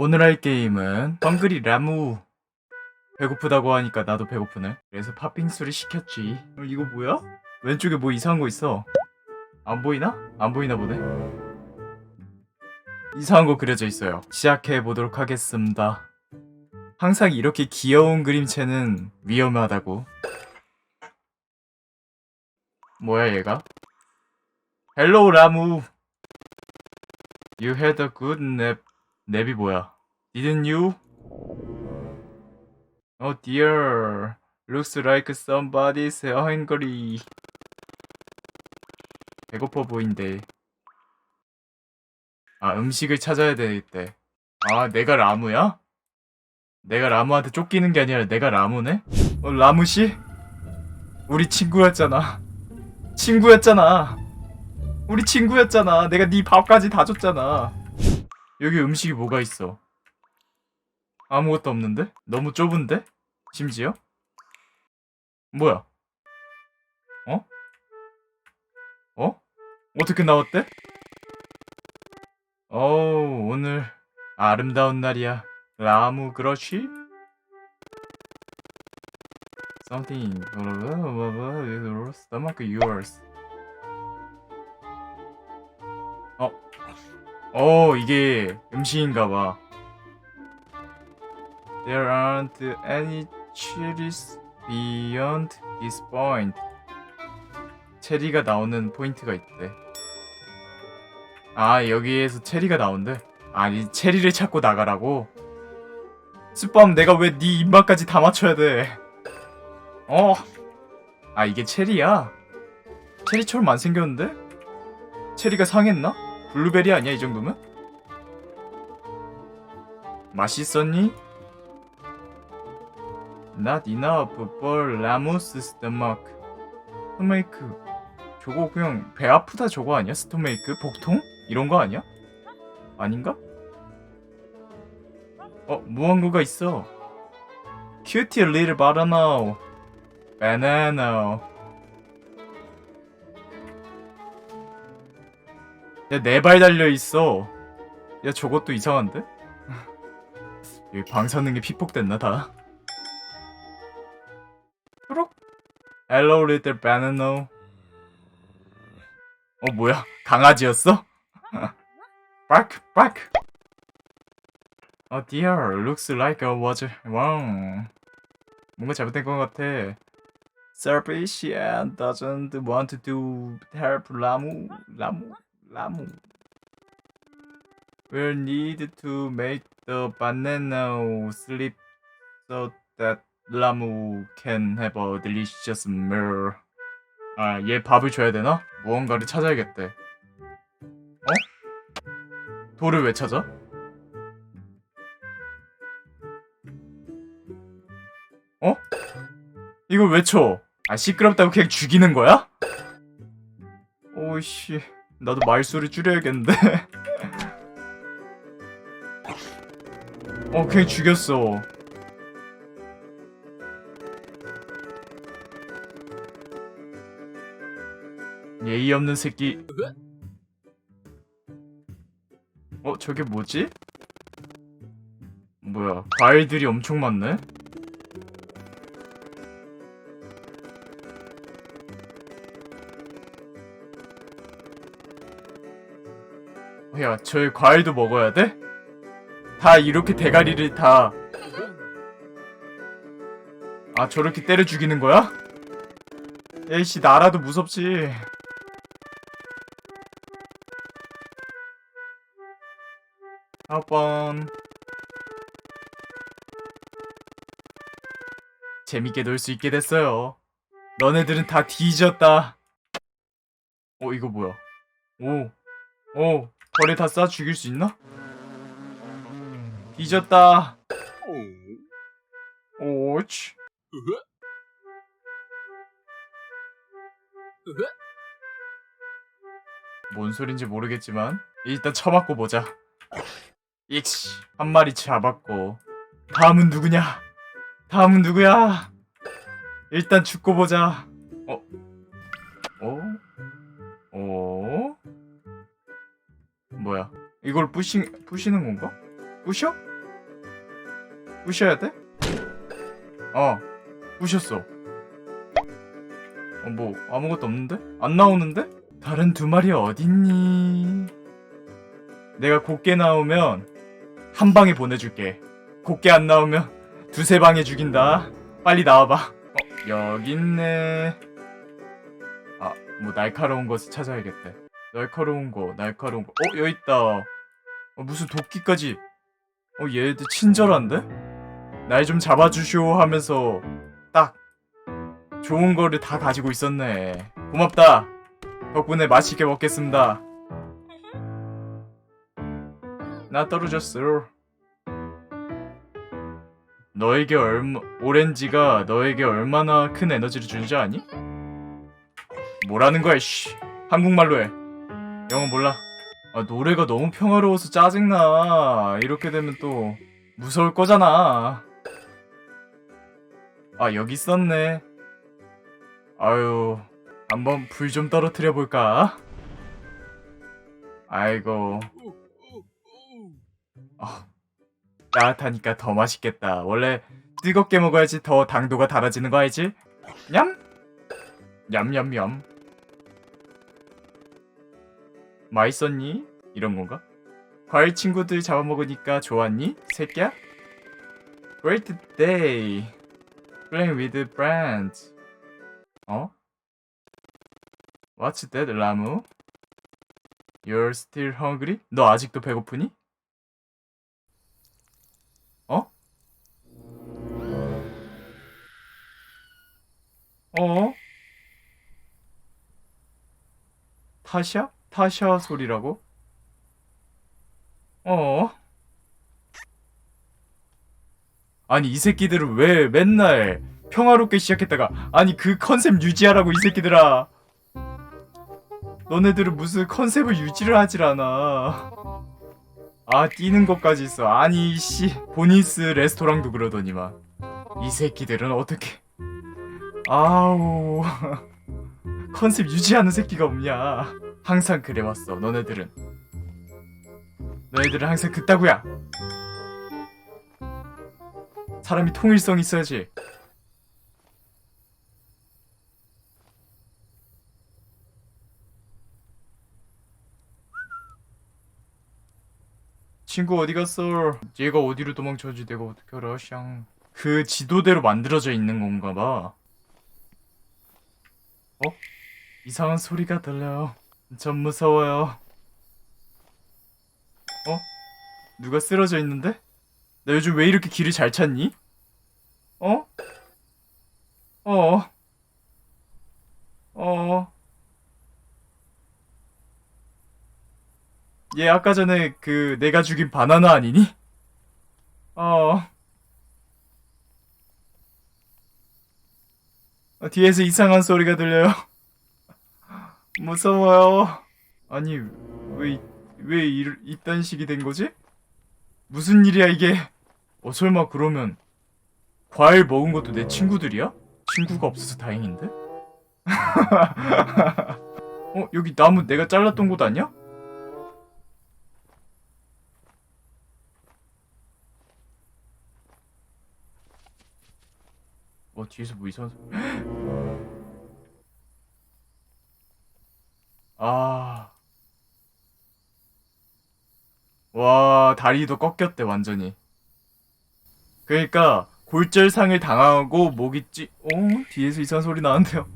오늘 할 게임은 헝그리 라무. 배고프다고 하니까 나도 배고프네. 그래서 팥빙수를 시켰지. 어, 이거 뭐야? 왼쪽에 뭐 이상한 거 있어. 안 보이나? 안 보이나 보네. 이상한 거 그려져 있어요. 시작해 보도록 하겠습니다. 항상 이렇게 귀여운 그림체는 위험하다고. 뭐야 얘가? 헬로우 라무. You had a good nap 냅이 뭐야? Didn't you? Oh dear. Looks like somebody's hungry. 배고파 보인대. 아, 음식을 찾아야 되겠대. 아, 내가 라무야? 내가 라무한테 쫓기는 게 아니라 내가 라무네? 어, 라무씨? 우리 친구였잖아. 친구였잖아. 우리 친구였잖아. 내가 네 밥까지 다 줬잖아. 여기 음식이 뭐가 있어? 아무것도 없는데? 너무 좁은데? 심지어? 뭐야? 어? 어? 어떻게 나왔대? 어우, 오늘 아름다운 날이야. 라무 그렇지? Something stomach yours. 어? 어, 이게 음식인가 봐. There aren't any cherries beyond this point. 체리가 나오는 포인트가 있대. 아, 여기에서 체리가 나온대. 아니, 체리를 찾고 나가라고? 스밤 내가 왜 네 입맛까지 다 맞춰야 돼? 어? 아, 이게 체리야? 체리처럼 안 생겼는데? 체리가 상했나? 블루베리 아니야 이 정도면? 맛있었니? Not enough for Lamus stomach. 스토메이크. 저거 그냥 배 아프다 저거 아니야? 스토메이크? 복통? 이런 거 아니야? 아닌가? 어, 무언가가 있어. Cutie little banana. Banana. 야, 네 발 달려 있어. 야, 저것도 이상한데? 여기 방사능이 피폭됐나 다? 초록? Hello, little banana. 어, 뭐야? 강아지였어? bark, bark. Oh dear, looks like I was wrong. 뭔가 잘못된 것 같아. And doesn't want to help 라무, 라무. We'll need to make the banana sleep so that 라무 can have a delicious meal. 아, 얘 밥을 줘야 되나? 무언가를 찾아야겠대. 어? 돌을 왜 찾아? 어? 이걸 왜 쳐? 아, 시끄럽다고 그냥 죽이는 거야? 오이씨. 나도 말소리 줄여야겠는데. 어, 그냥 죽였어. 예의 없는 새끼. 어, 저게 뭐지? 뭐야, 과일들이 엄청 많네? 야, 저희 과일도 먹어야 돼? 다 이렇게 대가리를 다. 아, 저렇게 때려 죽이는 거야? 에이씨, 나라도 무섭지. 아홉 번. 재밌게 놀 수 있게 됐어요. 너네들은 다 뒤졌다. 어, 이거 뭐야? 오, 오, 벌에 다 쏴 죽일 수 있나? 뒤졌다. 오치. 뭔 소린지 모르겠지만 일단 쳐맞고 보자. 익시 한 마리 잡았고 다음은 누구냐? 다음은 누구야? 일단 죽고 보자. 어? 어? 어? 뭐야? 이걸 부시 부시는 건가? 부셔? 부셔야 돼? 어 부셨어 어, 뭐 아무것도 없는데? 안 나오는데? 다른 두 마리 어딨니? 내가 곱게 나오면 한 방에 보내줄게 곱게 안 나오면 두세 방에 죽인다 빨리 나와봐 어 여기 있네 아 뭐 날카로운 것을 찾아야겠대 날카로운 거 날카로운 거 어 여기 있다. 어, 무슨 도끼까지. 어 얘들 친절한데? 날 좀 잡아주쇼 하면서 딱 좋은 거를 다 가지고 있었네. 고맙다. 덕분에 맛있게 먹겠습니다. 나 떨어졌어. 너에게 얼마 오렌지가 너에게 얼마나 큰 에너지를 주는지 아니? 뭐라는 거야 씨. 한국말로 해 영어 몰라. 아 노래가 너무 평화로워서 짜증나. 이렇게 되면 또 무서울 거잖아. 아 여기 있었네. 아유 한번 불 좀 떨어뜨려 볼까? 아이고. 아, 따뜻하니까 더 맛있겠다. 원래 뜨겁게 먹어야지 더 당도가 달아지는 거 알지? 냠! 냠냠냠 맛있었니? 이런 건가? 과일 친구들 잡아먹으니까 좋았니? 새끼야? Great day. Playing with friends. 어? What's that, 라무? You're still hungry? 너 아직도 배고프니? 어? 어? 타샤? 타샤 소리라고? 어? 아니 이 새끼들은 왜 맨날 평화롭게 시작했다가 아니 그 컨셉 유지하라고 이 새끼들아. 너네들은 무슨 컨셉을 유지를 하질 않아. 아 뛰는 것까지 있어. 아니 씨. 보니스 레스토랑도 그러더니만. 이 새끼들은 어떻게. 아우. 컨셉 유지하는 새끼가 없냐 항상 그래왔어 너네들은 너희들은 항상 그따구야 사람이 통일성 있어야지 친구 어디 갔어? 얘가 어디로 도망쳐지 내가 어떻게 알아 샹. 그 지도대로 만들어져 있는 건가 봐 어? 이상한 소리가 들려요 전 무서워요 어? 누가 쓰러져 있는데? 나 요즘 왜 이렇게 길을 잘 찾니? 어? 어? 어? 얘 아까 전에 그 내가 죽인 바나나 아니니? 어. 어, 뒤에서 이상한 소리가 들려요. 무서워요. 아니 왜 이- 왜 이, 이딴 식이 된 거지? 무슨 일이야 이게? 어 설마 그러면 과일 먹은 것도 내 친구들이야? 친구가 없어서 다행인데? 어 여기 나무 내가 잘랐던 곳 아니야? 어 뒤에서 뭐 이상한 소리 아. 와, 다리도 꺾였대, 완전히. 그러니까, 골절상을 당하고 목이 찌, 어? 뒤에서 이상한 소리 나는데요.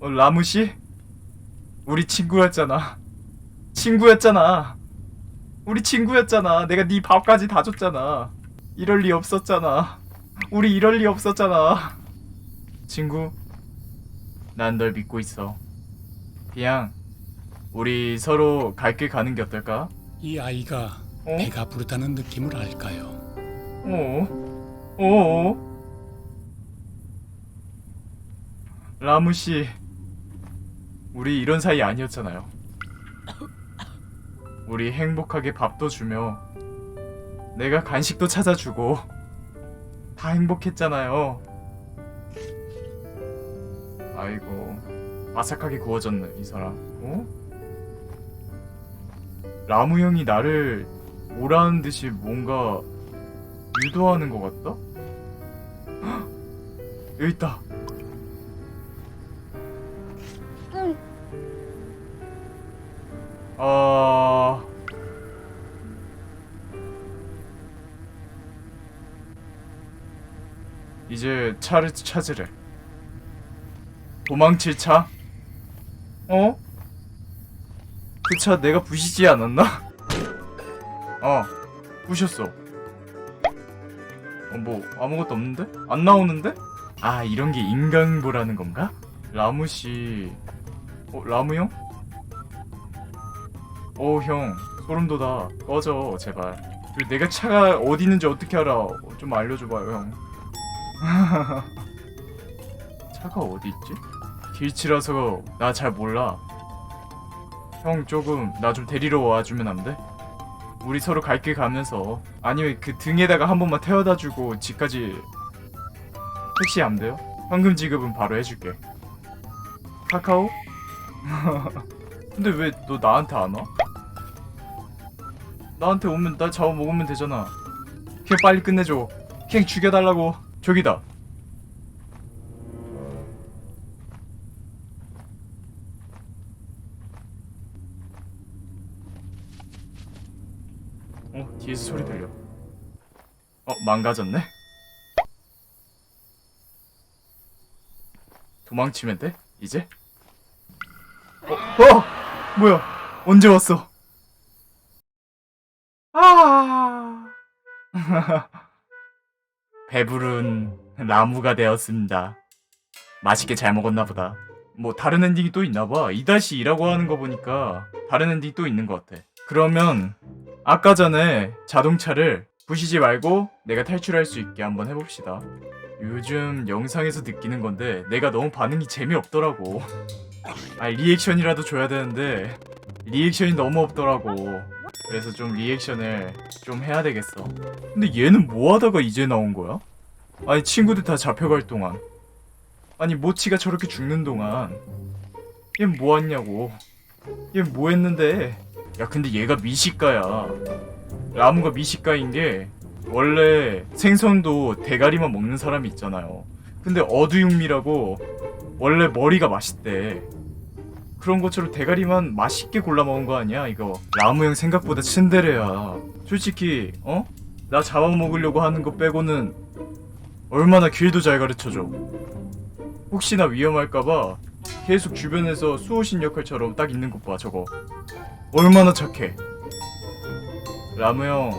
어, 라무씨? 우리 친구였잖아. 친구였잖아. 우리 친구였잖아. 내가 네 밥까지 다 줬잖아. 이럴 리 없었잖아. 우리 이럴 리 없었잖아. 친구, 난 널 믿고 있어. 그냥 우리 서로 갈 길 가는 게 어떨까? 이 아이가 어? 배가 부르다는 느낌을 알까요? 어? 어? 라무 씨, 우리 이런 사이 아니었잖아요. 우리 행복하게 밥도 주며 내가 간식도 찾아주고 다 행복했잖아요. 아이고 바삭하게 구워졌네 이 사람. 어? 라무 형이 나를 오라는 듯이 뭔가 유도하는 것 같다? 헉! 여기 있다. 아... 이제 차를 찾으래. 도망칠 차? 어? 그 차 내가 부시지 않았나? 어, 부셨어. 어, 뭐 아무것도 없는데? 안 나오는데? 아 이런 게 인간보라는 건가? 라무 씨, 어 라무 형? 어 형, 소름 돋아. 꺼져 제발. 그리고 내가 차가 어디 있는지 어떻게 알아? 어, 좀 알려줘봐요 형. 차가 어디 있지? 길치라서 나 잘 몰라. 형 조금 나 좀 데리러 와주면 안 돼? 우리 서로 갈 길 가면서 아니면 그 등에다가 한 번만 태워다 주고 집까지 택시 안 돼요? 현금 지급은 바로 해줄게. 카카오? 근데 왜 너 나한테 안 와? 나한테 오면 나 잡아먹으면 되잖아. 그냥 빨리 끝내줘. 그냥 죽여달라고. 저기다. 어, 망가졌네? 도망치면 돼? 이제? 어, 어! 뭐야? 언제 왔어? 아! 배부른 나무가 되었습니다. 맛있게 잘 먹었나 보다. 뭐 다른 엔딩이 또 있나 봐. 2-2라고 하는 거 보니까 다른 엔딩이 또 있는 것 같아. 그러면 아까 전에 자동차를 부시지 말고 내가 탈출할 수 있게 한번 해봅시다. 요즘 영상에서 느끼는 건데 내가 너무 반응이 재미없더라고. 아 리액션이라도 줘야 되는데 리액션이 너무 없더라고. 그래서 좀 리액션을 좀 해야 되겠어. 근데 얘는 뭐 하다가 이제 나온 거야? 아니 친구들 다 잡혀갈 동안 아니 모치가 저렇게 죽는 동안 얘 뭐 했냐고 얘 뭐 했는데 야 근데 얘가 미식가야. 라무가 미식가인 게 원래 생선도 대가리만 먹는 사람이 있잖아요. 근데 어두육미라고 원래 머리가 맛있대. 그런 것처럼 대가리만 맛있게 골라 먹은 거 아니야 이거? 라무 형 생각보다 츤데레야. 솔직히 어? 나 잡아먹으려고 하는 거 빼고는 얼마나 길도 잘 가르쳐줘. 혹시나 위험할까봐 계속 주변에서 수호신 역할처럼 딱 있는 것 봐 저거. 얼마나 착해. 라무 형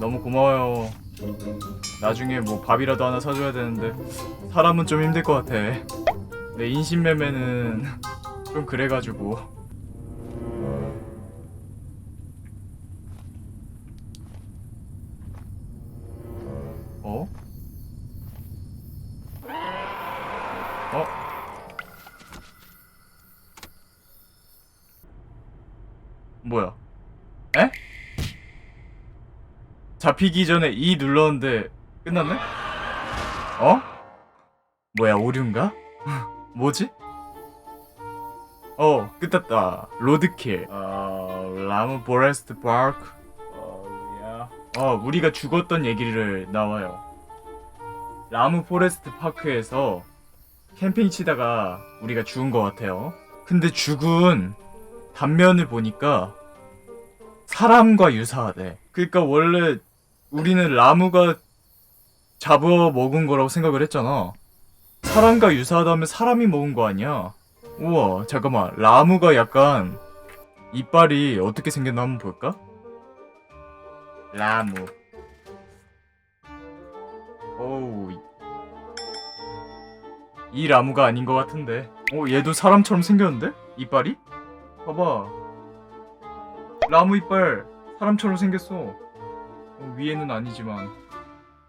너무 고마워요. 나중에 뭐 밥이라도 하나 사줘야 되는데 사람은 좀 힘들 것 같아. 내 인신매매는 좀 그래가지고 뭐야? 에? 잡히기 전에 E 눌렀는데 끝났네? 어? 뭐야 오류인가? 뭐지? 어 끝났다 로드킬 어 라무 포레스트 파크 어 야. 어 우리가 죽었던 얘기를 나와요 라무 포레스트 파크에서 캠핑 치다가 우리가 죽은 것 같아요. 근데 죽은 단면을 보니까 사람과 유사하대. 그러니까 원래 우리는 라무가 잡아 먹은 거라고 생각을 했잖아. 사람과 유사하다면 사람이 먹은 거 아니야? 우와, 잠깐만. 라무가 약간 이빨이 어떻게 생겼나 한번 볼까? 라무. 오우, 이 라무가 아닌 것 같은데. 어, 얘도 사람처럼 생겼는데? 이빨이? 봐봐. 라무 이빨 사람처럼 생겼어. 어, 위에는 아니지만.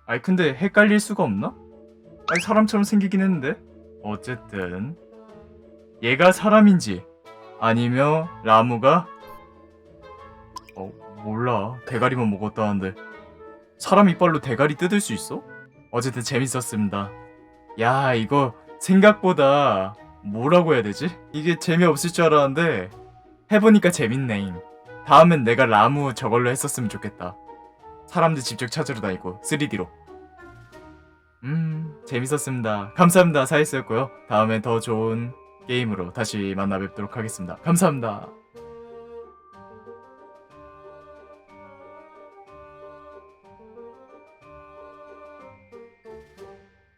아니 근데 헷갈릴 수가 없나? 아니 사람처럼 생기긴 했는데. 어쨌든 얘가 사람인지 아니면 라무가 어 몰라 대가리만 먹었다는데 사람 이빨로 대가리 뜯을 수 있어? 어쨌든 재밌었습니다. 야 이거 생각보다 뭐라고 해야 되지? 이게 재미없을 줄 알았는데 해보니까 재밌네. 다음엔 내가 라무 저걸로 했었으면 좋겠다. 사람들 직접 찾으러 다니고 3D로. 음, 재밌었습니다. 감사합니다. 사이스였고요. 다음에 더 좋은 게임으로 다시 만나 뵙도록 하겠습니다. 감사합니다.